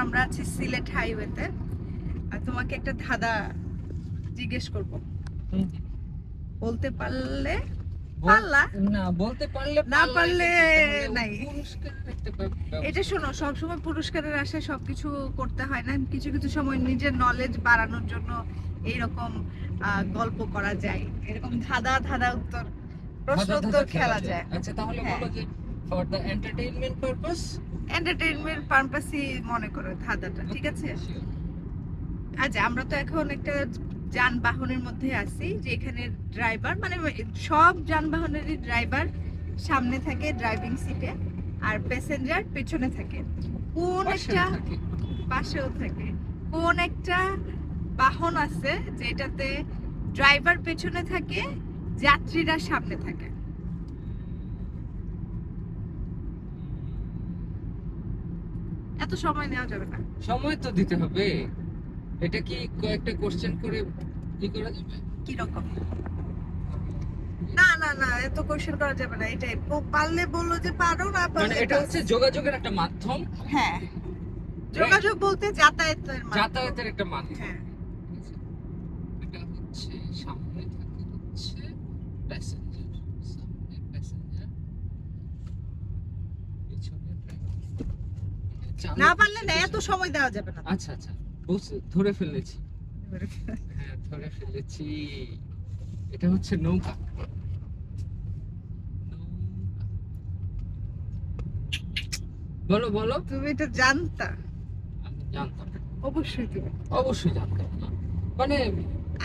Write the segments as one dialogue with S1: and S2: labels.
S1: আমরা আছি সিলেট হাইওয়েতে। আর তোমাকে একটা ধাঁধা জিজ্ঞেস করব। বলতে পারলে
S2: বল-
S1: পারলা?
S2: না বলতে পারলে
S1: না পারলে নাই।
S2: পুরস্কারের একটা ব্যাপ- ব্যবস্থা।
S1: এটা শোনো সবসময় পুরস্কারের আশায় সবকিছু করতে হয় না। কিছু কিছু সময় নিজের নলেজ বাড়ানোর জন্য এইরকম গল্প করা যায়। এরকম ধাঁধা ধাঁধা উত্তর প্রশ্ন উত্তর খেলা যায়।
S2: আচ্ছা তাহলে
S1: হ্যাঁ।
S2: বলো যে for the entertainment purpose
S1: entertainment পারপাসই মনে করো ধাঁধাটা ঠিক আছে? আচ্ছা আমরা তো এখন একটা যানবাহনের মধ্যে আছি যে এখানে ড্রাইভার মানে সব যানবাহনেরই ড্রাইভার সামনে থাকে ড্রাইভিং সিটে আর প্যাসেঞ্জার পেছনে থাকে। কোন একটা পাশেও থাকে। কোন একটা বাহন আছে যেটাতে ড্রাইভার পেছনে থাকে যাত্রীরা সামনে থাকে। এত সময় নেওয়া যাবে না।
S2: সময় তো দিতে হবে। এটা কি কয়েকটা কোশ্চেন করে কি করা যাবে?
S1: কি রকম না না না এত কোশ্চেন করা যাবে না এটাই। পারলে বলল যে পারো না
S2: মানে এটা হচ্ছে যোগাযোগের একটা মাধ্যম।
S1: হ্যাঁ। যোগাযোগ বলতে যাতায়াতের।
S2: যাতায়াতের একটা মাধ্যম।
S1: হ্যাঁ।
S2: এটা হচ্ছে সামনে থাকে হচ্ছে প্যাসেঞ্জার সামনে প্যাসেঞ্জার পিছনে driver।
S1: না পারলে না এত সময় দেওয়া যাবে না।
S2: আচ্ছা আচ্ছা বুঝ- ধরে ফেলেছি। হ্যাঁ ধরে ফেলেছি। এটা হচ্ছে নৌকা। বলো বলো।
S1: তুমি এটা জানতা?
S2: আমি জানতাম।
S1: অবশ্যই তুমি।
S2: অবশ্যই জানতাম মানে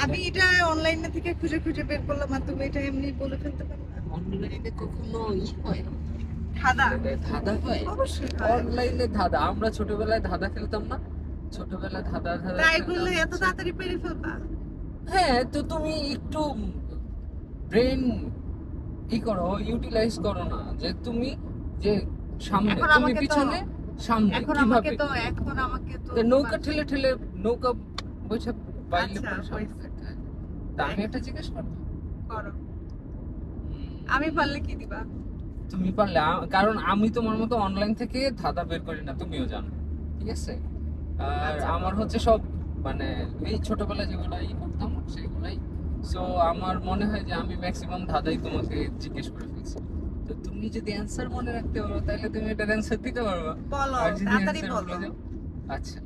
S1: আমি এটা অনলাইনে থেকে খুঁজে খুঁজে বের করলাম আর তুমি এটা এমনি বলে ফেলতে পারো না।
S2: অনলাইনে কখনো ই হয়
S1: ধাঁধা
S2: ধাঁধা? হয়। অনলাইনে ধাঁধা। আমরা ছোটবেলায় ধাঁধা খেলতাম না। ছোটবেলায় ধাঁধা ধাঁধা
S1: তাই বললে এত তাড়াতাড়ি পেরে ফেলবা?
S2: হ্যাঁ তো তুমি একটু ব্রেন ই করো ইউটিলাইজ করো না যে তুমি যে সামনে তুমি পিছনে সামনে
S1: এখন আমাকে তো এখন আমাকে তো
S2: নৌকা ঠেলে ঠেলে নৌকা বসে বাইলে
S1: আচ্ছা,
S2: পরে সামনে আমি একটা জিজ্ঞেস করব
S1: করো। আমি পারলে কি দিবা?
S2: তুমি পারলে কারণ আমি তোমার মতো অনলাইন থেকে ধাঁধা বের করি না তুমিও জানো ঠিক আছে? আর
S1: আচ্ছা।
S2: আমার হচ্ছে সব মানে এই ছোটবেলায় যেগুলো ই করতাম সেগুলাই সো আমার মনে হয় যে আমি ম্যাক্সিমাম ধাঁধাই তোমাকে জিজ্ঞেস করে ফেলছি। তো তুমি যদি অ্যান্সার মনে রাখতে পারো তাহলে তুমি এটার অ্যান্সার দিতে পারবে।
S1: বলো তাড়াতাড়ি বলো।
S2: আচ্ছা।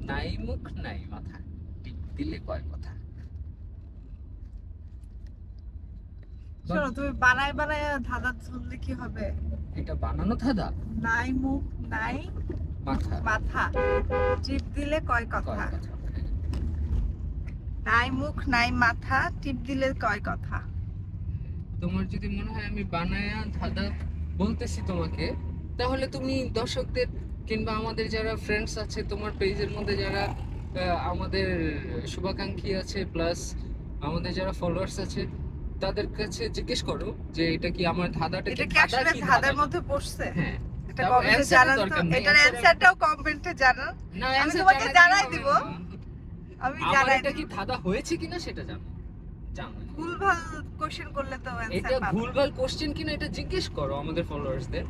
S2: নাই মুখ নাই মাথা। দিলে কয় কথা?
S1: শোনো তুমি বানায় বানায় ধাঁধা ধরলে কি হবে?
S2: এটা বানানো ধাঁধা?
S1: নাই মুখ নাই
S2: মাথা।
S1: মাথা। টিপ দিলে কয় কথা? নাই মুখ নাই মাথা টিপ দিলে কয় কথা?
S2: তোমার যদি মনে হয় আমি বানায়া ধাঁধা বলতেছি তোমাকে তাহলে তুমি দর্শকদের কিংবা আমাদের যারা ফ্রেন্ডস আছে তোমার পেজের মধ্যে যারা আমাদের শুভাকাঙ্ক্ষী আছে প্লাস আমাদের যারা ফলোয়ার্স আছে তাদের কাছে জিজ্ঞেস করো যে এটা কি আমার ধাঁধাটা
S1: এটা
S2: কি
S1: আসলে ধাঁধার মধ্যে পড়ছে?
S2: হ্যাঁ।
S1: এটা কমেন্টে জানান তো। এটার অ্যানসারটাও কমেন্টে জানান।
S2: না
S1: আমি তোমাকে জানাই দিব। আমি জানাই
S2: এটা কি ধাঁধা হয়েছে কিনা সেটা জানো।
S1: ভুলভাল কোশ্চেন করলে তো
S2: এটা ভুলভাল কোশ্চেন কিনা এটা জিজ্ঞেস করো আমাদের ফলোয়ার্সদের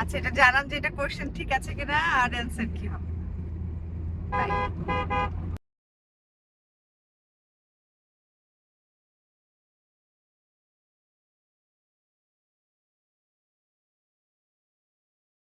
S1: আচ্ছা এটা জানান যে এটা কোশ্চেন ঠিক আছে কিনা আর অ্যানসার কি হবে.